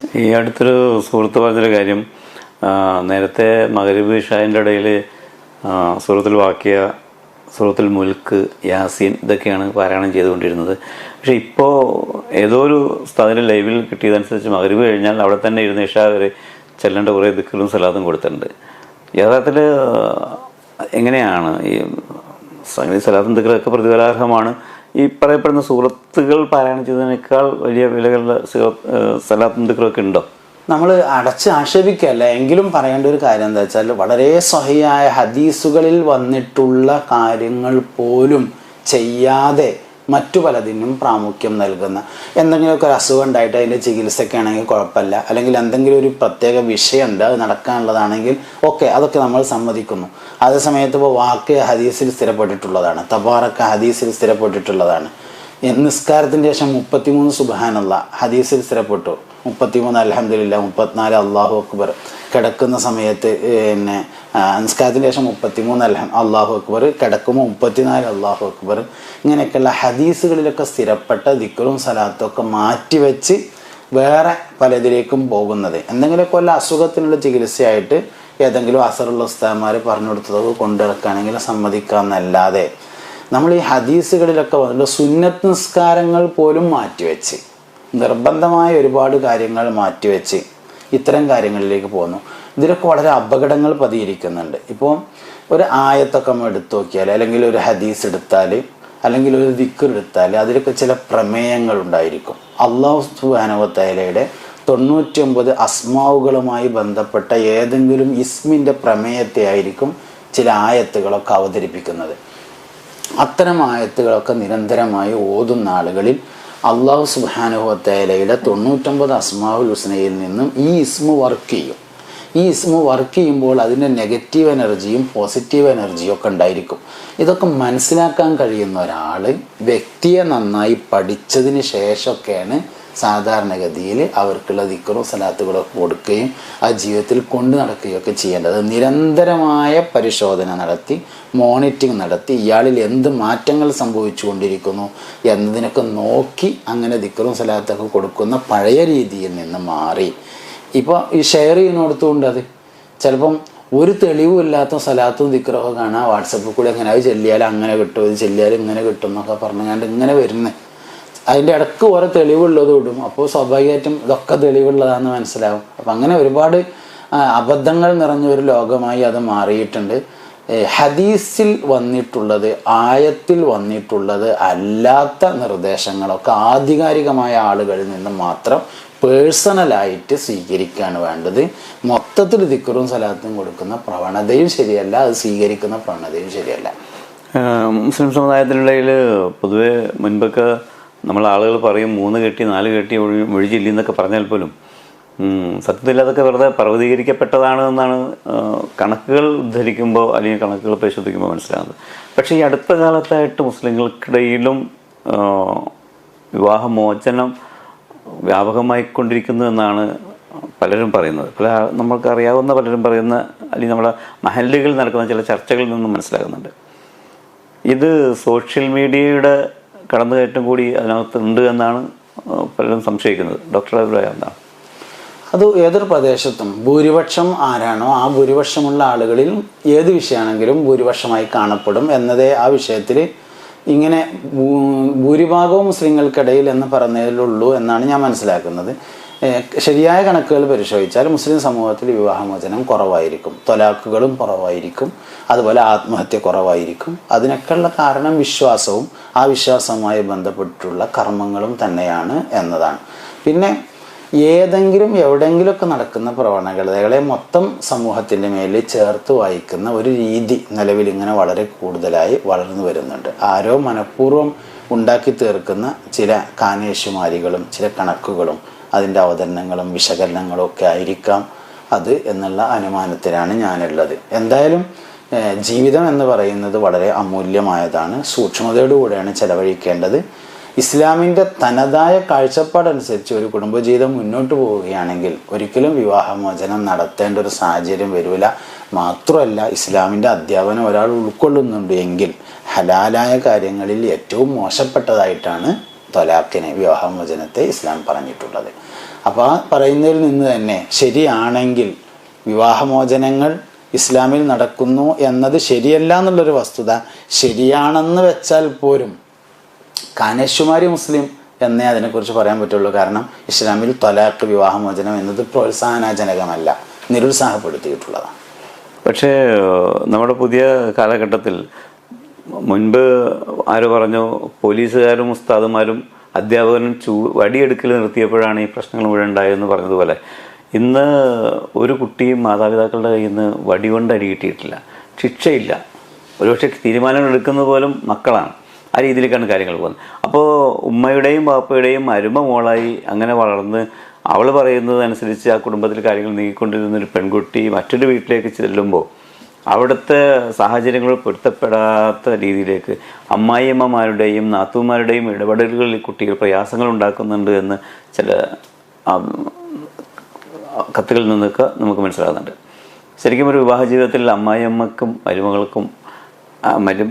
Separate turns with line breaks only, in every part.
ഈ അടുത്തൊരു സുഹൃത്ത് പറഞ്ഞൊരു കാര്യം. നേരത്തെ മകരബ് ഇഷാന്റെ ഇടയിൽ സുഹൃത്തിൽ വാക്കിയ സുഹൃത്തിൽ മുൽക്ക് യാസീൻ ഇതൊക്കെയാണ് പാരായണം ചെയ്തുകൊണ്ടിരുന്നത്. പക്ഷെ ഇപ്പോൾ ഏതോ ഒരു സ്ഥലം ലൈവിൽ കിട്ടിയതനുസരിച്ച് മകരബ് കഴിഞ്ഞാൽ അവിടെ തന്നെ ഇരുന്ന് ഇഷ വരെ ചെല്ലേണ്ട കുറേ ദിക്കലും സലാദും കൊടുത്തിട്ടുണ്ട്. യഥാർത്ഥത്തിൽ എങ്ങനെയാണ് ഈ സംഗീത സലാദും ദിക്കറൊക്കെ പ്രതിഫലാർഹമാണ്? ഈ പറയപ്പെടുന്ന സുഹൃത്തുക്കൾ പാരായണം ചെയ്തതിനേക്കാൾ വലിയ വിലകളുടെ സലാത്തും ദിക്കറൊക്കെ ഉണ്ടോ?
നമ്മൾ അടച്ച് ആക്ഷേപിക്കല്ല. എങ്കിലും പറയേണ്ട ഒരു കാര്യം എന്താ വെച്ചാൽ വളരെ സഹിയായ ഹദീസുകളിൽ വന്നിട്ടുള്ള കാര്യങ്ങൾ പോലും ചെയ്യാതെ മറ്റു പലതിനും പ്രാമുഖ്യം നൽകുന്ന. എന്തെങ്കിലുമൊക്കെ ഒരു അസുഖം ഉണ്ടായിട്ട് അതിന്റെ ചികിത്സയ്ക്ക് ആണെങ്കിൽ കുഴപ്പമില്ല. അല്ലെങ്കിൽ എന്തെങ്കിലും ഒരു പ്രത്യേക വിഷയമുണ്ട് അത് നടക്കാനുള്ളതാണെങ്കിൽ ഓക്കെ അതൊക്കെ നമ്മൾ സമ്മതിക്കുന്നു. അതേ സമയത്ത് ഇപ്പോൾ വാക്ക് ഹദീസിൽ സ്ഥിരപ്പെട്ടിട്ടുള്ളതാണ്. തബാറക്ക ഹദീസിൽ സ്ഥിരപ്പെട്ടിട്ടുള്ളതാണ്. നിസ്കാരത്തിന് ശേഷം മുപ്പത്തിമൂന്ന് സുബാനുള്ള ഹദീസിൽ സ്ഥിരപ്പെട്ടു. മുപ്പത്തിമൂന്ന് അലഹമില്ല മുപ്പത്തിനാല് അള്ളാഹു അക്ബർ. കിടക്കുന്ന സമയത്ത് പിന്നെ അൻസ്കാരത്തിന് ശേഷം മുപ്പത്തിമൂന്ന് അൽഹം അള്ളാഹു അക്ബർ. കിടക്കുമ്പോൾ മുപ്പത്തിനാല് അള്ളാഹു അക്ബർ. ഇങ്ങനെയൊക്കെയുള്ള ഹദീസുകളിലൊക്കെ സ്ഥിരപ്പെട്ട ദിക്കറും സലാത്തും ഒക്കെ മാറ്റിവെച്ച് വേറെ പലതിലേക്കും പോകുന്നത്. എന്തെങ്കിലുമൊക്കെ വല്ല അസുഖത്തിനുള്ള ചികിത്സയായിട്ട് ഏതെങ്കിലും അസറുള്ള ഉസ്താന്മാർ പറഞ്ഞു കൊടുത്തതൊക്കെ കൊണ്ടിറക്കുകയാണെങ്കിൽ സമ്മതിക്കാമെന്നല്ലാതെ. നമ്മൾ ഈ ഹദീസുകളിലൊക്കെ വന്നിട്ട് സുന്നത്ത് നിസ്കാരങ്ങൾ പോലും മാറ്റിവെച്ച്. നിർബന്ധമായ ഒരുപാട് കാര്യങ്ങൾ മാറ്റിവെച്ച് ഇത്തരം കാര്യങ്ങളിലേക്ക് പോകുന്നു ഇതിലൊക്കെ വളരെ അപകടങ്ങൾ പതിയിരിക്കുന്നുണ്ട്. ഇപ്പോൾ ഒരു ആയത്തൊക്കെ നമ്മൾ എടുത്തു നോക്കിയാൽ അല്ലെങ്കിൽ ഒരു ഹദീസ് എടുത്താൽ അല്ലെങ്കിൽ ഒരു ദിക്കർ എടുത്താൽ അതിലൊക്കെ ചില പ്രമേയങ്ങൾ ഉണ്ടായിരിക്കും. അള്ളാഹു സുബാനുവത്തലയുടെ തൊണ്ണൂറ്റി ഒമ്പത് അസ്മാവുകളുമായി ബന്ധപ്പെട്ട ഏതെങ്കിലും ഇസ്മിന്റെ പ്രമേയത്തെ ആയിരിക്കും ചില ആയത്തുകളൊക്കെ അവതരിപ്പിക്കുന്നത്. അത്തരം ആയത്തുകളൊക്കെ നിരന്തരമായി ഓതുന്ന ആളുകളിൽ അള്ളാഹു സുബാനുഹത്തേലയുടെ തൊണ്ണൂറ്റൊമ്പത് അസ്മാവുൽ ഹുസ്നയിൽ നിന്നും ഈ ഇസ്മു വർക്ക് ചെയ്യും. ഈ ഇസ്മു വർക്ക് ചെയ്യുമ്പോൾ അതിന്റെ നെഗറ്റീവ് എനർജിയും പോസിറ്റീവ് എനർജിയും ഒക്കെ ഉണ്ടായിരിക്കും. ഇതൊക്കെ മനസ്സിലാക്കാൻ കഴിയുന്ന ഒരാൾ വ്യക്തിയെ നന്നായി പഠിച്ചതിന് ശേഷമൊക്കെയാണ് സാധാരണഗതിയിൽ അവർക്കുള്ള ദിക്കറും സലാത്തുകളൊക്കെ കൊടുക്കുകയും ആ ജീവിതത്തിൽ കൊണ്ടു നടക്കുകയൊക്കെ ചെയ്യേണ്ടത്. നിരന്തരമായ പരിശോധന നടത്തി മോണിറ്ററിങ് നടത്തി ഇയാളിൽ എന്ത് മാറ്റങ്ങൾ സംഭവിച്ചു കൊണ്ടിരിക്കുന്നു എന്നതിനൊക്കെ നോക്കി അങ്ങനെ ദിക്കറും സലാത്തൊക്കെ കൊടുക്കുന്ന പഴയ രീതിയിൽ നിന്ന് മാറി. ഇപ്പോൾ ഈ ഷെയർ ചെയ്യുന്നിടത്തുകൊണ്ട് അത്. ചിലപ്പം ഒരു തെളിവും ഇല്ലാത്ത സലാത്തും ദിക്കറൊക്കെ കാണാം. വാട്സപ്പിൽ കൂടി അങ്ങനെ അത് ചെല്ലിയാൽ അങ്ങനെ കിട്ടും ഇത് ചെല്ലിയാൽ ഇങ്ങനെ കിട്ടും എന്നൊക്കെ പറഞ്ഞുകൊണ്ട് ഇങ്ങനെ വരുന്നത് അതിന്റെ ഇടയ്ക്ക് ഓരോ തെളിവുള്ളത് വിടും അപ്പോൾ സ്വാഭാവികമായിട്ടും ഇതൊക്കെ തെളിവുള്ളതാണെന്ന് മനസ്സിലാവും. അപ്പം അങ്ങനെ ഒരുപാട് അബദ്ധങ്ങൾ നിറഞ്ഞ ഒരു ലോകമായി അത് മാറിയിട്ടുണ്ട്. ഹദീസിൽ വന്നിട്ടുള്ളത് ആയത്തിൽ വന്നിട്ടുള്ളത് അല്ലാത്ത നിർദ്ദേശങ്ങളൊക്കെ ആധികാരികമായ ആളുകളിൽ നിന്ന് മാത്രം പേഴ്സണലായിട്ട് സ്വീകരിക്കുകയാണ് വേണ്ടത്. മൊത്തത്തിൽ ദിക്കറും സലാത്തും കൊടുക്കുന്ന പ്രവണതയും ശരിയല്ല അത് സ്വീകരിക്കുന്ന പ്രവണതയും ശരിയല്ല.
മുസ്ലിം സമുദായത്തിനിടയിൽ പൊതുവെ മുൻപൊക്കെ നമ്മൾ ആളുകൾ പറയും മൂന്ന് കെട്ടി നാല് കെട്ടി ഒഴി ഒഴിച്ചില്ല എന്നൊക്കെ പറഞ്ഞാൽ പോലും സത്യത്തിൽ അതൊക്കെ വെറുതെ പർവതീകരിക്കപ്പെട്ടതാണ് എന്നാണ് കണക്കുകൾ ഉദ്ധരിക്കുമ്പോൾ അല്ലെങ്കിൽ കണക്കുകൾ പരിശോധിക്കുമ്പോൾ മനസ്സിലാകുന്നത്. പക്ഷേ ഈ അടുത്ത കാലത്തായിട്ട് മുസ്ലിങ്ങൾക്കിടയിലും വിവാഹമോചനം വ്യാപകമായിക്കൊണ്ടിരിക്കുന്നു എന്നാണ് പലരും പറയുന്നത്. പല നമ്മൾക്ക് അറിയാവുന്ന പലരും പറയുന്ന അല്ലെങ്കിൽ നമ്മുടെ മഹല്ലുകളിൽ നടക്കുന്ന ചില ചർച്ചകളിൽ നിന്നും മനസ്സിലാകുന്നുണ്ട്. ഇത് സോഷ്യൽ മീഡിയയുടെ കടന്നുകയറ്റം കൂടി അതിനകത്ത് ഉണ്ട് എന്നാണ് പലരും സംശയിക്കുന്നത്. ഡോക്ടറുടെ അഭിപ്രായം എന്താണ്?
അത് ഏതൊരു പ്രദേശത്തും ഭൂരിപക്ഷം ആരാണോ ആ ഭൂരിപക്ഷമുള്ള ആളുകളിൽ ഏത് വിഷയമാണെങ്കിലും ഭൂരിപക്ഷമായി കാണപ്പെടും എന്നതേ ആ വിഷയത്തിൽ ഇങ്ങനെ ഭൂരിഭാഗവും മുസ്ലിങ്ങൾക്കിടയിൽ എന്ന് പറഞ്ഞതിലുള്ളൂ എന്നാണ് ഞാൻ മനസ്സിലാക്കുന്നത്. ശരിയായ കണക്കുകൾ പരിശോധിച്ചാൽ മുസ്ലിം സമൂഹത്തിൽ വിവാഹമോചനം കുറവായിരിക്കും. തൊലാക്കുകളും കുറവായിരിക്കും. അതുപോലെ ആത്മഹത്യ കുറവായിരിക്കും. അതിനൊക്കെയുള്ള കാരണം വിശ്വാസവും ആ വിശ്വാസവുമായി ബന്ധപ്പെട്ടിട്ടുള്ള കർമ്മങ്ങളും തന്നെയാണ് എന്നതാണ്. പിന്നെ ഏതെങ്കിലും എവിടെയെങ്കിലുമൊക്കെ നടക്കുന്ന പ്രവണതകളെ മൊത്തം സമൂഹത്തിന്റെ മേലിൽ ചേർത്ത് വായിക്കുന്ന ഒരു രീതി നിലവിൽ ഇങ്ങനെ വളരെ കൂടുതലായി വളർന്നു വരുന്നുണ്ട്. ആരോ മനഃപൂർവം ഉണ്ടാക്കി തീർക്കുന്ന ചില കാനേശുമാരികളും ചില കണക്കുകളും അതിന്റെ അവതരണങ്ങളും വിശകലനങ്ങളും ഒക്കെ ആയിരിക്കാം അത് എന്നുള്ള അനുമാനത്തിലാണ് ഞാനുള്ളത്. എന്തായാലും ജീവിതം എന്ന് പറയുന്നത് വളരെ അമൂല്യമായതാണ്. സൂക്ഷ്മതയോടുകൂടെയാണ് ചെലവഴിക്കേണ്ടത്. ഇസ്ലാമിന്റെ തനതായ കാഴ്ചപ്പാടനുസരിച്ച് ഒരു കുടുംബജീവിതം മുന്നോട്ട് പോവുകയാണെങ്കിൽ ഒരിക്കലും വിവാഹമോചനം നടത്തേണ്ട ഒരു സാഹചര്യം വരില്ല. മാത്രമല്ല ഇസ്ലാമിന്റെ അധ്യാപനം ഒരാൾ ഉൾക്കൊള്ളുന്നുണ്ട് എങ്കിൽ ഹലാലായ കാര്യങ്ങളിൽ ഏറ്റവും മോശപ്പെട്ടതായിട്ടാണ് തൊലാഖിനെ വിവാഹമോചനത്തെ ഇസ്ലാം പറഞ്ഞിട്ടുള്ളത്. അപ്പോൾ ആ പറയുന്നതിൽ നിന്ന് തന്നെ ശരിയാണെങ്കിൽ വിവാഹമോചനങ്ങൾ ഇസ്ലാമിൽ നടക്കുന്നു എന്നത് ശരിയല്ല എന്നുള്ളൊരു വസ്തുത. ശരിയാണെന്ന് വെച്ചാൽ പോലും കാനേശുമാരി മുസ്ലിം എന്നേ അതിനെക്കുറിച്ച് പറയാൻ പറ്റുള്ളൂ. കാരണം ഇസ്ലാമിൽ തൊലാഖ് വിവാഹമോചനം എന്നത് പ്രോത്സാഹനജനകമല്ല. നിരുത്സാഹപ്പെടുത്തിയിട്ടുള്ളതാണ്.
പക്ഷേ നമ്മുടെ പുതിയ കാലഘട്ടത്തിൽ മുൻപ് ആര് പറഞ്ഞു പോലീസുകാരും ഉസ്താദുമാരും അധ്യാപകനും ചൂ വടിയെടുക്കൽ നിർത്തിയപ്പോഴാണ് ഈ പ്രശ്നങ്ങൾ മുഴുവൻ ഉണ്ടായതെന്ന് പറഞ്ഞതുപോലെ. ഇന്ന് ഒരു കുട്ടിയും മാതാപിതാക്കളുടെ കയ്യിൽ നിന്ന് വടി കൊണ്ട് അടി കിട്ടിയിട്ടില്ല. ശിക്ഷയില്ല. ഒരുപക്ഷെ തീരുമാനങ്ങൾ എടുക്കുന്നത് പോലും മക്കളാണ്. ആ രീതിയിലേക്കാണ് കാര്യങ്ങൾ പോകുന്നത്. അപ്പോൾ ഉമ്മയുടെയും പാപ്പയുടെയും അരുമ മോളായി അങ്ങനെ വളർന്ന് അവൾ പറയുന്നത് അനുസരിച്ച് ആ കുടുംബത്തിൽ കാര്യങ്ങൾ നീങ്ങിക്കൊണ്ടിരുന്ന ഒരു പെൺകുട്ടി മറ്റൊരു വീട്ടിലേക്ക് ചെല്ലുമ്പോൾ അവിടുത്തെ സാഹചര്യങ്ങൾ പൊരുത്തപ്പെടാത്ത രീതിയിലേക്ക് അമ്മായിയമ്മമാരുടെയും നാത്തുമാരുടെയും ഇടപെടലുകളിൽ കുട്ടികൾ പ്രയാസങ്ങൾ ഉണ്ടാക്കുന്നുണ്ട് എന്ന് ചില കത്തുകളിൽ നിന്നൊക്കെ നമുക്ക് മനസ്സിലാകുന്നുണ്ട്. ശരിക്കും ഒരു വിവാഹ ജീവിതത്തിൽ അമ്മായിയമ്മക്കും മരുമകൾക്കും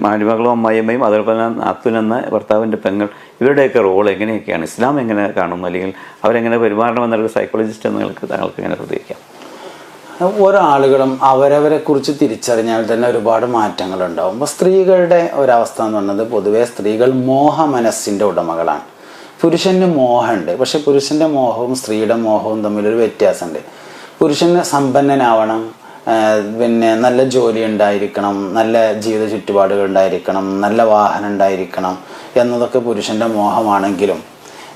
മരുമകളും അമ്മായിയമ്മയും അതോടൊപ്പം തന്നെ നാത്തുനെന്ന ഭർത്താവിന്റെ പെങ്ങൾ ഇവരുടെയൊക്കെ റോൾ എങ്ങനെയൊക്കെയാണ്? ഇസ്ലാം എങ്ങനെ കാണുന്നു? അല്ലെങ്കിൽ അവരെങ്ങനെ പെരുമാറണമെന്നുള്ള സൈക്കോളജിസ്റ്റ് എന്ന് നിങ്ങൾക്ക് താങ്കൾക്ക് എങ്ങനെ പ്രതികരിക്കാം?
ഓരോ ആളുകളും അവരവരെ കുറിച്ച് തിരിച്ചറിഞ്ഞാൽ തന്നെ ഒരുപാട് മാറ്റങ്ങൾ ഉണ്ടാവും അപ്പോൾ സ്ത്രീകളുടെ ഒരവസ്ഥ എന്ന് പറയുന്നത് പൊതുവേ സ്ത്രീകൾ മോഹ മനസ്സിന്റെ ഉടമകളാണ്. പുരുഷന് മോഹമുണ്ട്. പക്ഷെ പുരുഷന്റെ മോഹവും സ്ത്രീയുടെ മോഹവും തമ്മിലൊരു വ്യത്യാസമുണ്ട്. പുരുഷന് സമ്പന്നനാവണം പിന്നെ നല്ല ജോലി ഉണ്ടായിരിക്കണം നല്ല ജീവിത ചുറ്റുപാടുകൾ ഉണ്ടായിരിക്കണം നല്ല വാഹനം ഉണ്ടായിരിക്കണം എന്നതൊക്കെ പുരുഷന്റെ മോഹമാണെങ്കിലും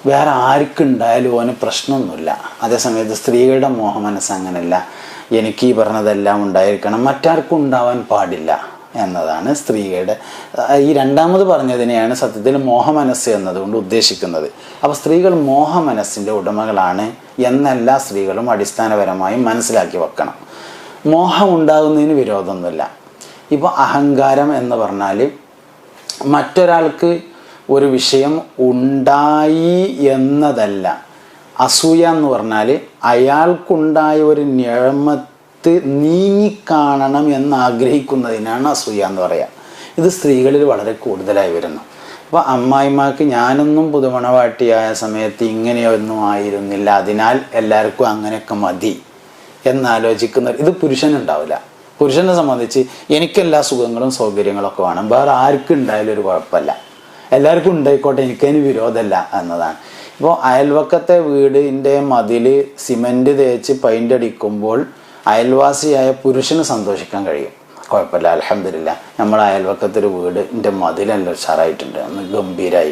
വേറെ ആർക്കുണ്ടായാലും ഓന് പ്രശ്നമൊന്നുമില്ല. അതേസമയത്ത് സ്ത്രീകളുടെ മോഹ മനസ്സ് അങ്ങനെയല്ല എനിക്ക് ഈ പറഞ്ഞതെല്ലാം ഉണ്ടായിരിക്കണം. മറ്റാർക്കും ഉണ്ടാവാൻ പാടില്ല എന്നതാണ് സ്ത്രീയുടെ ഈ രണ്ടാമത് പറഞ്ഞതിനെയാണ് സത്യത്തിൽ മോഹമനസ് എന്നതുകൊണ്ട് ഉദ്ദേശിക്കുന്നത്. അപ്പോൾ സ്ത്രീകൾ മോഹമനസ്സിന്റെ ഉടമകളാണ് എന്നെല്ലാ സ്ത്രീകളും അടിസ്ഥാനപരമായി മനസ്സിലാക്കി വെക്കണം. മോഹം ഉണ്ടാകുന്നതിന് വിരോധമൊന്നുമില്ല. ഇപ്പോൾ അഹങ്കാരം എന്ന് പറഞ്ഞാൽ മറ്റൊരാൾക്ക് ഒരു വിഷയം ഉണ്ടായി എന്നതല്ല. അസൂയ എന്ന് പറഞ്ഞാൽ അയാൾക്കുണ്ടായ ഒരു ഞഴമത്ത് നീങ്ങിക്കാണണം എന്ന് ആഗ്രഹിക്കുന്നതിനാണ് അസൂയ എന്ന് പറയുക ഇത് സ്ത്രീകളിൽ വളരെ കൂടുതലായി വരുന്നു. അപ്പോൾ അമ്മായിമാർക്ക് ഞാനൊന്നും പുതുമണവാട്ടിയായ സമയത്ത് ഇങ്ങനെയൊന്നും ആയിരുന്നില്ല. അതിനാൽ എല്ലാവർക്കും അങ്ങനെയൊക്കെ മതി എന്നാലോചിക്കുന്ന ഇത് പുരുഷനുണ്ടാവില്ല. പുരുഷനെ സംബന്ധിച്ച് എനിക്കെല്ലാ സുഖങ്ങളും സൗകര്യങ്ങളൊക്കെ വേണം. വേറെ ആർക്കും ഉണ്ടായാലും ഒരു കുഴപ്പമില്ല. എല്ലാവർക്കും ഉണ്ടായിക്കോട്ടെ എനിക്കതിന് വിരോധമല്ല എന്നതാണ്. ഇപ്പോൾ അയൽവക്കത്തെ വീടിന്റെ മതിൽ സിമന്റ് തേച്ച് പെയിന്റ് അടിക്കുമ്പോൾ അയൽവാസിയായ പുരുഷന് സന്തോഷിക്കാൻ കഴിയും. കുഴപ്പമില്ല അലഹമില്ല നമ്മളെ അയൽവക്കത്തൊരു വീട് എന്റെ മതിലെല്ലാം ഉഷാറായിട്ടുണ്ട് ഒന്ന് ഗംഭീരായി.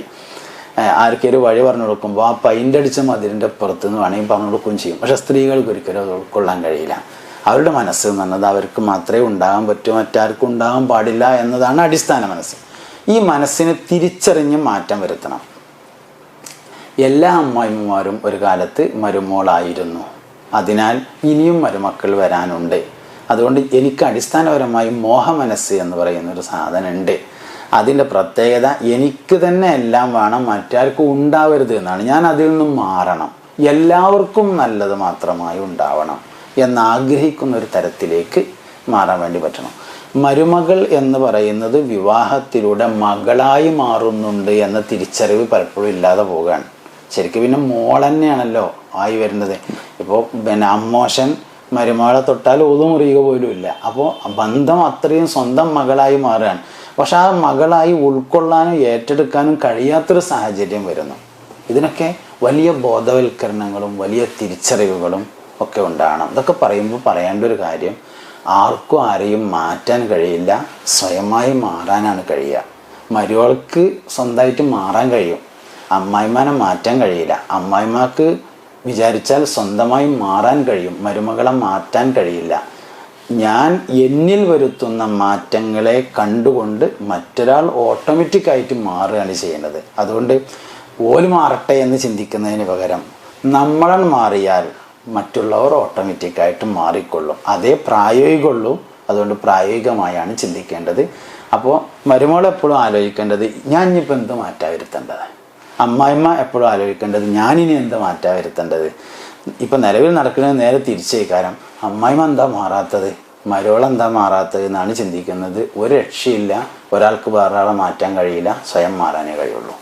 ഏഹ് ആർക്കൊരു വഴി പറഞ്ഞു കൊടുക്കുമ്പോൾ ആ പൈന്റ് അടിച്ച മതിലിന്റെ പുറത്ത് നിന്ന് വേണമെങ്കിൽ പറഞ്ഞു കൊടുക്കുകയും ചെയ്യും. പക്ഷെ സ്ത്രീകൾക്ക് ഒരിക്കലും അത് ഉൾക്കൊള്ളാൻ കഴിയില്ല. അവരുടെ മനസ്സ് എന്ന് അവർക്ക് മാത്രമേ ഉണ്ടാകാൻ പറ്റൂ മറ്റാർക്കും ഉണ്ടാകാൻ പാടില്ല എന്നതാണ് അടിസ്ഥാന മനസ്സ്. ഈ മനസ്സിനെ തിരിച്ചറിഞ്ഞ് മാറ്റം വരുത്തണം. എല്ലാ അമ്മായിമ്മമാരും ഒരു കാലത്ത് മരുമോളായിരുന്നു. അതിനാൽ ഇനിയും മരുമക്കൾ വരാനുണ്ട്. അതുകൊണ്ട് എനിക്ക് അടിസ്ഥാനപരമായി മോഹമനസ് എന്ന് പറയുന്ന ഒരു സാധനമുണ്ട്. അതിന്റെ പ്രത്യേകത എനിക്ക് തന്നെ എല്ലാം വേണം മറ്റാർക്കും ഉണ്ടാവരുത് എന്നാണ്. ഞാൻ അതിൽ നിന്നും മാറണം. എല്ലാവർക്കും നല്ലത് മാത്രമായി ഉണ്ടാവണം എന്നാഗ്രഹിക്കുന്ന ഒരു തരത്തിലേക്ക് മാറാൻ വേണ്ടി പറ്റണം. മരുമകൾ എന്ന് പറയുന്നത് വിവാഹത്തിലൂടെ മകളായി മാറുന്നുണ്ട് എന്ന തിരിച്ചറിവ് പലപ്പോഴും ഇല്ലാതെ പോവുകയാണ്. ശരിക്കും പിന്നെ മോൾ തന്നെയാണല്ലോ ആയി വരുന്നത്. ഇപ്പോൾ പിന്നെ അമ്മോഷൻ മരുമകളെ തൊട്ടാൽ ഒതുമുറിയുക പോലും ഇല്ല. അപ്പോൾ ബന്ധം അത്രയും സ്വന്തം മകളായി മാറുകയാണ്. പക്ഷെ ആ മകളായി ഉൾക്കൊള്ളാനും ഏറ്റെടുക്കാനും കഴിയാത്തൊരു സാഹചര്യം വരുന്നു. ഇതിനൊക്കെ വലിയ ബോധവൽക്കരണങ്ങളും വലിയ തിരിച്ചറിവുകളും ഒക്കെ ഉണ്ടാകണം. ഇതൊക്കെ പറയുമ്പോൾ പറയേണ്ട ഒരു കാര്യം ആർക്കും ആരെയും മാറ്റാൻ കഴിയില്ല. സ്വയമായി മാറാനാണ് കഴിയുക. മരുവൾക്ക് സ്വന്തമായിട്ട് മാറാൻ കഴിയും. അമ്മായിമാനെ മാറ്റാൻ കഴിയില്ല. അമ്മായിമാക്ക് വിചാരിച്ചാൽ സ്വന്തമായി മാറാൻ കഴിയും. മരുമകളെ മാറ്റാൻ കഴിയില്ല. ഞാൻ എന്നിൽ വരുത്തുന്ന മാറ്റങ്ങളെ കണ്ടുകൊണ്ട് മറ്റൊരാൾ ഓട്ടോമാറ്റിക്കായിട്ട് മാറുകയാണ് ചെയ്യുന്നത് അതുകൊണ്ട് ഓൽ മാറട്ടെ എന്ന് ചിന്തിക്കുന്നതിന് പകരം നമ്മളൻ മാറിയാൽ മറ്റുള്ളവർ ഓട്ടോമാറ്റിക്കായിട്ട് മാറിക്കൊള്ളും. അതേ പ്രായോഗികമുള്ളൂ. അതുകൊണ്ട് പ്രായോഗികമായാണ് ചിന്തിക്കേണ്ടത്. അപ്പോൾ മരുമോൾ എപ്പോഴും ആലോചിക്കേണ്ടത് ഞാൻ ഇനിയിപ്പോൾ എന്ത് മാറ്റാൻ വരുത്തേണ്ടത്? അമ്മായിമ്മ എപ്പോഴും ആലോചിക്കേണ്ടത് ഞാനിനി എന്ത് മാറ്റാൻ വരുത്തേണ്ടത്? ഇപ്പം നിലവിൽ നടക്കുന്നത് നേരെ തിരിച്ചേ കാരണം അമ്മായിമ്മ എന്താ മാറാത്തത്? മരോളെന്താ മാറാത്തത് എന്നാണ് ചിന്തിക്കുന്നത്. ഒരു രക്ഷയില്ല. ഒരാൾക്ക് വേറെ ആളെ മാറ്റാൻ കഴിയില്ല. സ്വയം മാറാനേ കഴിയുള്ളൂ.